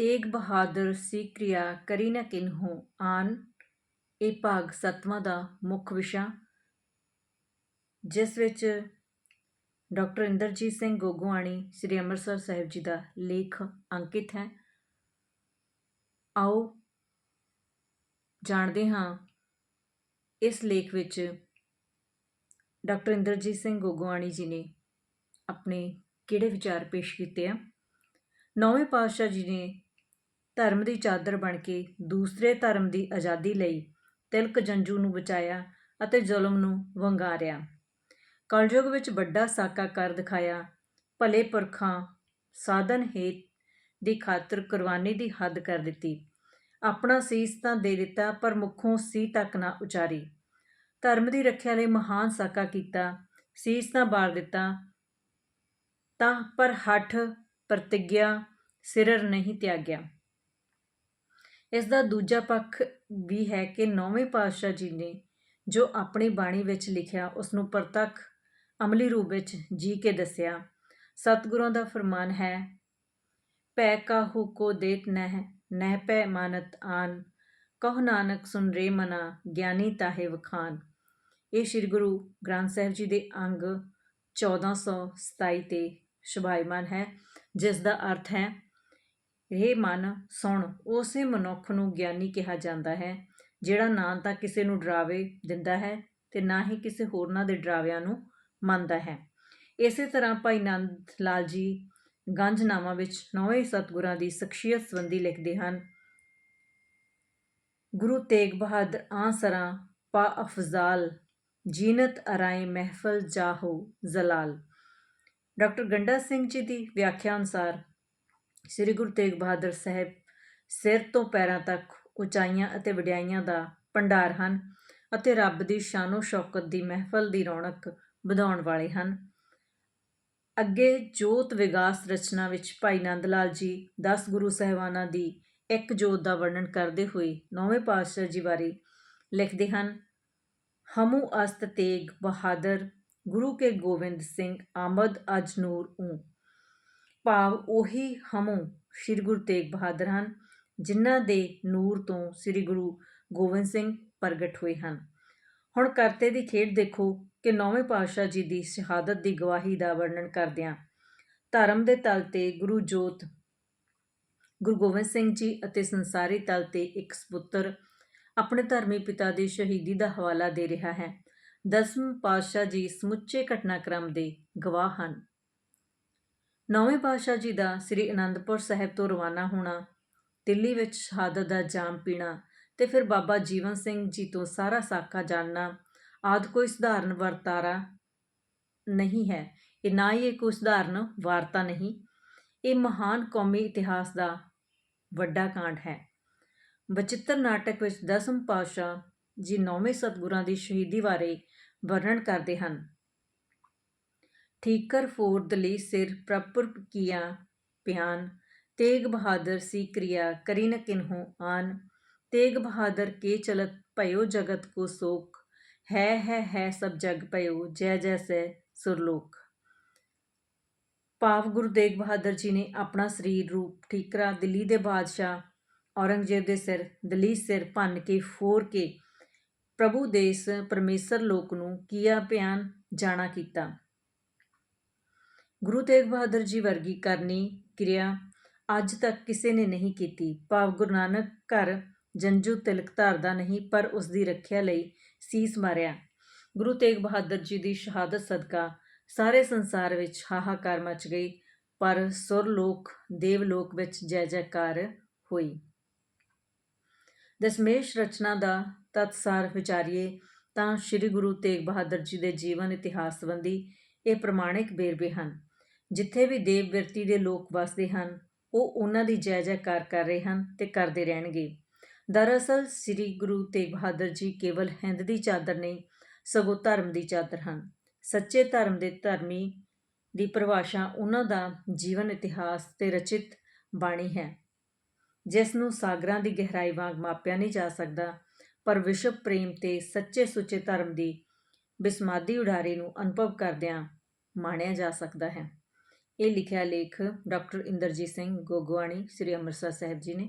ਤੇਗ ਬਹਾਦਰ ਸੀ ਕਿਰਿਆ ਕਰੀ ਨ ਕਿਨਹੂ ਆਨ ਇਹ ਭਾਗ ਸੱਤਵਾਂ ਦਾ ਮੁੱਖ ਵਿਸ਼ਾ, ਜਿਸ ਵਿੱਚ ਡਾਕਟਰ ਇੰਦਰਜੀਤ ਸਿੰਘ ਗੋਗੋਆਣੀ ਸ੍ਰੀ ਅੰਮ੍ਰਿਤਸਰ ਸਾਹਿਬ ਜੀ ਦਾ ਲੇਖ ਅੰਕਿਤ ਹੈ। ਆਓ ਜਾਣਦੇ ਹਾਂ ਇਸ ਲੇਖ ਵਿੱਚ ਡਾਕਟਰ ਇੰਦਰਜੀਤ ਸਿੰਘ ਗੋਗੋਆਣੀ ਜੀ ਨੇ ਆਪਣੇ ਕਿਹੜੇ ਵਿਚਾਰ ਪੇਸ਼ ਕੀਤੇ ਆ। ਨੌਵੇਂ ਪਾਤਸ਼ਾਹ ਜੀ ਨੇ ਧਰਮ ਦੀ ਚਾਦਰ ਬਣ ਕੇ ਦੂਸਰੇ ਧਰਮ ਦੀ ਆਜ਼ਾਦੀ ਲਈ ਤਿਲਕ ਜੰਜੂ ਨੂੰ ਬਚਾਇਆ ਅਤੇ ਜ਼ੁਲਮ ਨੂੰ ਵੰਗਾਰਿਆ। ਕਲਯੁਗ ਵਿੱਚ ਵੱਡਾ ਸਾਕਾ ਕਰ ਦਿਖਾਇਆ। ਭਲੇ ਪੁਰਖਾਂ ਸਾਧਨ ਹੇਤ ਦੀ ਖਾਤਰ ਕੁਰਬਾਨੀ ਦੀ ਹੱਦ ਕਰ ਦਿੱਤੀ। ਆਪਣਾ ਸੀਸ ਤਾਂ ਦੇ ਦਿੱਤਾ, ਪਰ ਮੁਖੋਂ ਸੀ ਤੱਕ ਨਾ ਉਚਾਰੀ। ਧਰਮ ਦੀ ਰੱਖਿਆ ਲਈ ਮਹਾਨ ਸਾਕਾ ਕੀਤਾ। ਸੀਸ ਤਾਂ ਬਾਰ ਦਿੱਤਾ ਤਾਂ, ਪਰ ਹੱਠ ਪ੍ਰਤਿਗਿਆ ਸਿਰਰ ਨਹੀਂ ਤਿਆਗਿਆ। ਇਸ ਦਾ ਦੂਜਾ ਪੱਖ ਵੀ ਹੈ ਕਿ ਨੌਵੇਂ ਪਾਤਸ਼ਾਹ ਜੀ ਨੇ ਜੋ ਆਪਣੀ ਬਾਣੀ ਵਿੱਚ ਲਿਖਿਆ ਉਸ ਨੂੰ ਪ੍ਰਤੱਖ ਅਮਲੀ ਰੂਪ ਵਿੱਚ ਜੀ ਕੇ ਦੱਸਿਆ, ਸਤਿਗੁਰਾਂ ਦਾ ਫਰਮਾਨ ਹੈ ਪੈ ਕਾਹੂ ਕੋ ਦੇਤ ਨਹਿ ਨਹਿ ਪੈ ਮਾਨਤ ਆਨ, ਕਹੁ ਨਾਨਕ ਸੁਨ ਰੇ ਮਨਾ, ਗਿਆਨੀ ਤਾਹੇ ਵਖਾਨ। ਇਹ ਸ੍ਰੀ ਗੁਰੂ ਗ੍ਰੰਥ ਸਾਹਿਬ ਜੀ ਦੇ ਅੰਗ 1427 ਤੇ ਸ਼ੁਭਾਇਮਾਨ ਹੈ ਜਿਸ ਦਾ ਅਰਥ ਹੈ ਇਹ ਮਨ, ਸੁਣ, ਉਸੇ ਮਨੁੱਖ ਨੂੰ ਗਿਆਨੀ ਕਿਹਾ ਜਾਂਦਾ ਹੈ, ਜਿਹੜਾ ਨਾ ਤਾਂ ਕਿਸੇ ਨੂੰ ਡਰਾਵੇ ਦਿੰਦਾ ਹੈ ਤੇ ਨਾ ਹੀ ਕਿਸੇ ਹੋਰਨਾਂ ਦੇ ਡਰਾਵਿਆਂ ਨੂੰ ਮੰਨਦਾ ਹੈ। ਇਸੇ ਤਰ੍ਹਾਂ ਭਾਈ ਨੰਦ ਲਾਲ ਜੀ ਗੰਜਨਾਮਾ ਵਿੱਚ ਨੌਵੇਂ ਸਤਗੁਰਾਂ ਦੀ ਸ਼ਖਸੀਅਤ ਸੰਬੰਧੀ ਲਿਖਦੇ ਹਨ, ਗੁਰੂ ਤੇਗ ਬਹਾਦਰ ਆਸਰਾ ਪਾ ਅਫਜ਼ਾਲ, ਜੀਨਤ ਅਰਾਏ ਮਹਿਫਲ ਜਾਹੋ ਜ਼ਲਾਲ। ਡਾਕਟਰ ਗੰਡਾ ਸਿੰਘ ਜੀ ਦੀ ਵਿਆਖਿਆ ਅਨੁਸਾਰ ਸ੍ਰੀ ਗੁਰੂ ਤੇਗ ਬਹਾਦਰ ਸਾਹਿਬ ਸਿਰ ਤੋਂ ਪੈਰਾਂ ਤੱਕ ਉਚਾਈਆਂ ਅਤੇ ਵਡਿਆਈਆਂ ਦਾ ਭੰਡਾਰ ਹਨ ਅਤੇ ਰੱਬ ਦੀ ਸ਼ਾਨੋ ਸ਼ੌਕਤ ਦੀ ਮਹਿਫਲ ਦੀ ਰੌਣਕ ਵਧਾਉਣ ਵਾਲੇ ਹਨ। ਅੱਗੇ ਜੋਤ ਵਿਗਾਸ ਰਚਨਾ ਵਿੱਚ ਭਾਈ ਨੰਦ ਲਾਲ ਜੀ 10 ਗੁਰੂ ਸਹਿਬਾਨਾਂ ਦੀ ਇੱਕ ਜੋਤ ਦਾ ਵਰਣਨ ਕਰਦੇ ਹੋਏ ਨੌਵੇਂ ਪਾਤਸ਼ਾਹ ਜੀ ਬਾਰੇ ਲਿਖਦੇ ਹਨ, ਹਮੂ ਅਸਤ ਤੇਗ ਬਹਾਦਰ, ਗੁਰੂ ਕੇ ਗੋਬਿੰਦ ਸਿੰਘ, ਆਮਦ ਅਜ ਨੂਰ ਊ ਭਾਵ ਉਹੀ ਹਮੂ ਸ੍ਰੀ ਗੁਰੂ ਤੇਗ ਬਹਾਦਰ ਹਨ, ਜਿਨ੍ਹਾਂ ਦੇ ਨੂਰ ਤੋਂ ਸ੍ਰੀ ਗੁਰੂ ਗੋਬਿੰਦ ਸਿੰਘ ਪ੍ਰਗਟ ਹੋਏ ਹਨ। ਹੁਣ ਕਰਤੇ ਦੀ ਖੇਡ ਦੇਖੋ ਕਿ ਨੌਵੇਂ ਪਾਤਸ਼ਾਹ ਜੀ ਦੀ ਸ਼ਹਾਦਤ ਦੀ ਗਵਾਹੀ ਦਾ ਵਰਣਨ ਕਰਦਿਆਂ ਧਰਮ ਦੇ ਤਲ ਤੇ ਗੁਰੂ ਜੋਤ, ਗੁਰੂ ਗੋਬਿੰਦ ਸਿੰਘ ਜੀ ਅਤੇ ਸੰਸਾਰੀ ਤਲ ਤੇ ਇੱਕ ਸੁਪੁੱਤਰ ਆਪਣੇ ਧਰਮੀ ਪਿਤਾ ਦੀ ਸ਼ਹੀਦੀ ਦਾ ਹਵਾਲਾ ਦੇ ਰਿਹਾ ਹੈ। ਦਸਮ ਪਾਤਸ਼ਾਹ ਜੀ ਸਮੁੱਚੇ ਘਟਨਾਕ੍ਰਮ ਦੇ ਗਵਾਹ ਹਨ। ਨੌਵੇਂ ਪਾਤਸ਼ਾਹ ਜੀ ਦਾ ਸ੍ਰੀ ਅਨੰਦਪੁਰ ਸਾਹਿਬ ਤੋਂ ਰਵਾਨਾ ਹੋਣਾ, ਦਿੱਲੀ ਵਿੱਚ ਸ਼ਹਾਦਤ ਦਾ ਜਾਮ ਪੀਣਾ ਤੇ ਫਿਰ ਬਾਬਾ ਜੀਵਨ ਸਿੰਘ ਜੀ ਤੋਂ ਸਾਰਾ ਸਾਕਾ ਜਾਣਨਾ, ਆਦ ਕੋਈ ਸਧਾਰਨ ਵਰਤਾਰਾ ਨਹੀਂ ਹੈ। ਇਹ ਨਾ ਹੀ ਇਹ ਕੋਈ ਸਧਾਰਨ ਵਾਰਤਾ ਨਹੀਂ, ਇਹ ਮਹਾਨ ਕੌਮੀ ਇਤਿਹਾਸ ਦਾ ਵੱਡਾ ਕਾਂਡ ਹੈ। ਬਚਿੱਤਰ ਨਾਟਕ ਵਿੱਚ ਦਸਮ ਪਾਸ਼ਾ ਜੀ ਨੌਵੇਂ ਸਤਗੁਰਾਂ ਦੀ ਸ਼ਹੀਦੀ ਬਾਰੇ ਵਰਣਨ ਕਰਦੇ ਹਨ। ਠੀਕਰ ਫੋਰ ਦਲੀ ਸਿਰ ਪ੍ਰਪੁਰ ਕੀਆ ਪਿਆਨ। ਤੇਗ ਬਹਾਦਰ ਸੀ ਕਿਰਿਆ ਕਰੀ ਨ ਕਿਨਹੂ ਆਨ। ਤੇਗ ਬਹਾਦਰ ਕੇ ਚਲਤ ਭਇਓ ਜਗਤ ਕੋ ਸੋਕ। ਹੈ ਹੈ ਹੈ ਸਭ ਜਗ ਪਇਓ ਜੈ ਜੈ ਸੇ ਸੁਰਲੋਕ। ਭਾਵ ਗੁਰੂ ਤੇਗ ਬਹਾਦਰ ਜੀ ਨੇ ਆਪਣਾ ਸਰੀਰ ਰੂਪ ਠੀਕਰਾ ਦਿੱਲੀ ਦੇ ਬਾਦਸ਼ਾਹ ਔਰੰਗਜ਼ੇਬ ਦੇ ਸਿਰ, ਦਲੀ ਸਿਰ ਭੰਨ ਕੇ, ਫੋਰ ਕੇ ਪ੍ਰਭੂ ਦੇਸ ਪਰਮੇਸ਼ਰ ਲੋਕ ਨੂੰ ਕੀਆ ਪਿਆਨ ਜਾਣਾ ਕੀਤਾ। ਗੁਰੂ ਤੇਗ ਬਹਾਦਰ ਜੀ ਵਰਗੀ ਕਰਨੀ ਕਿਰਿਆ ਅੱਜ ਤੱਕ ਕਿਸੇ ਨੇ ਨਹੀਂ ਕੀਤੀ। ਭਾਵ ਗੁਰੂ ਨਾਨਕ ਘਰ ਜੰਜੂ ਤਿਲਕ ਧਾਰਦਾ ਨਹੀਂ, ਪਰ ਉਸ ਦੀ ਰੱਖਿਆ ਲਈ ਸੀਸ ਮਾਰਿਆ। ਗੁਰੂ ਤੇਗ ਬਹਾਦਰ ਜੀ ਦੀ ਸ਼ਹਾਦਤ ਸਦਕਾ ਸਾਰੇ ਸੰਸਾਰ ਵਿੱਚ ਹਾਹਾਕਾਰ ਮਚ ਗਈ, ਪਰ ਸੁਰ ਲੋਕ, ਦੇਵ ਲੋਕ ਵਿੱਚ ਜੈ ਜੈਕਾਰ ਹੋਈ। ਦਸਮੇਸ਼ ਰਚਨਾ ਦਾ ਤਤਸਾਰ ਵਿਚਾਰੀਏ ਤਾਂ ਸ੍ਰੀ ਗੁਰੂ ਤੇਗ ਬਹਾਦਰ ਜੀ ਦੇ ਜੀਵਨ ਇਤਿਹਾਸ ਸੰਬੰਧੀ ਇਹ ਪ੍ਰਮਾਣਿਕ ਬੇਰਵੇ ਹਨ। ਜਿੱਥੇ ਵੀ ਦੇਵ ਵਿਰਤੀ ਦੇ ਲੋਕ ਵੱਸਦੇ ਹਨ, ਉਹ ਉਹਨਾਂ ਦੀ ਜੈ ਜੈਕਾਰ ਕਰ ਰਹੇ ਹਨ ਤੇ ਕਰਦੇ ਰਹਿਣਗੇ। ਦਰਅਸਲ, ਸ੍ਰੀ ਗੁਰੂ ਤੇਗ ਬਹਾਦਰ ਜੀ ਕੇਵਲ ਹਿੰਦ ਦੀ ਚਾਦਰ ਨਹੀਂ, ਸਗੋਂ ਧਰਮ ਦੀ ਚਾਦਰ ਹਨ। ਸੱਚੇ ਧਰਮ ਦੇ ਧਰਮੀ ਦੀ ਪਰਿਭਾਸ਼ਾ ਉਹਨਾਂ ਦਾ ਜੀਵਨ ਇਤਿਹਾਸ ਤੇ ਰਚਿਤ ਬਾਣੀ ਹੈ, ਜਿਸ ਨੂੰ ਸਾਗਰਾਂ ਦੀ ਗਹਿਰਾਈ ਵਾਂਗ ਮਾਪਿਆ ਨਹੀਂ ਜਾ ਸਕਦਾ, ਪਰ ਵਿਸ਼ਵ ਪ੍ਰੇਮ ਤੇ ਸੱਚੇ ਸੁੱਚੇ ਧਰਮ ਦੀ ਬਿਸਮਾਦੀ ਉਡਾਰੀ ਨੂੰ ਅਨੁਭਵ ਕਰਦਿਆਂ ਮਾਣਿਆ ਜਾ ਸਕਦਾ ਹੈ। ਇਹ ਲਿਖਿਆ ਲੇਖ ਡਾਕਟਰ ਇੰਦਰਜੀਤ ਸਿੰਘ ਗੋਗਵਾਣੀ ਸ੍ਰੀ ਅੰਮ੍ਰਿਤਸਰ ਸਾਹਿਬ ਜੀ ਨੇ।